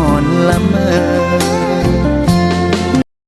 น